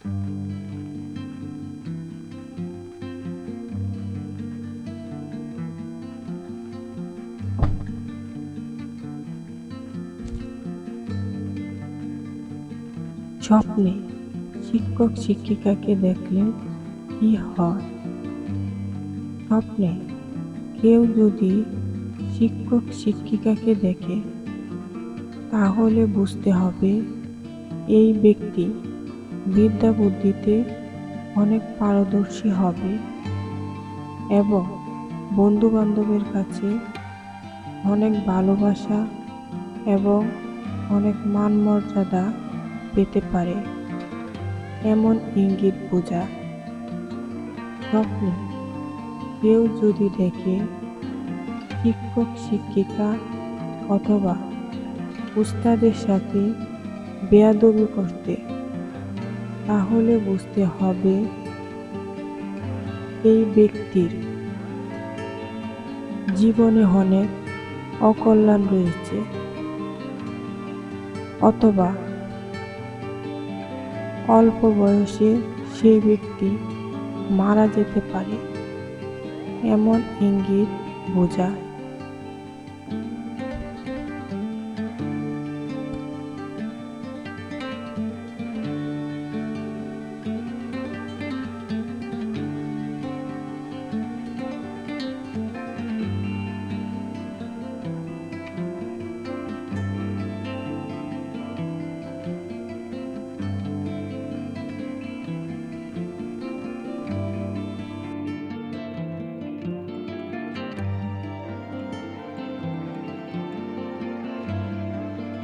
স্বপ্নে শিক্ষক শিক্ষিকাকে দেখলে কি হয়? স্বপ্নে কেউ যদি শিক্ষক শিক্ষিকাকে দেখে, তাহলে বুঝতে হবে এই ব্যক্তি বিদ্যা বুদ্ধিতে অনেক পারদর্শী হবে এবং বন্ধু বান্ধবের কাছে অনেক ভালোবাসা এবং অনেক মান মর্যাদা পেতে পারে। এমন ইঙ্গিত বোঝা। স্বপ্নে কেউ যদি দেখে শিক্ষক, শিক্ষিকা অথবা উস্তাদের সাথে বেয়াদবি করতে তাহলে বুঝতে হবে এই ব্যক্তির জীবনে অনেক অকল্যাণ রয়েছে অথবা অল্প বয়সে সেই ব্যক্তি মারা যেতে পারে, এমন ইঙ্গিত বোঝায়।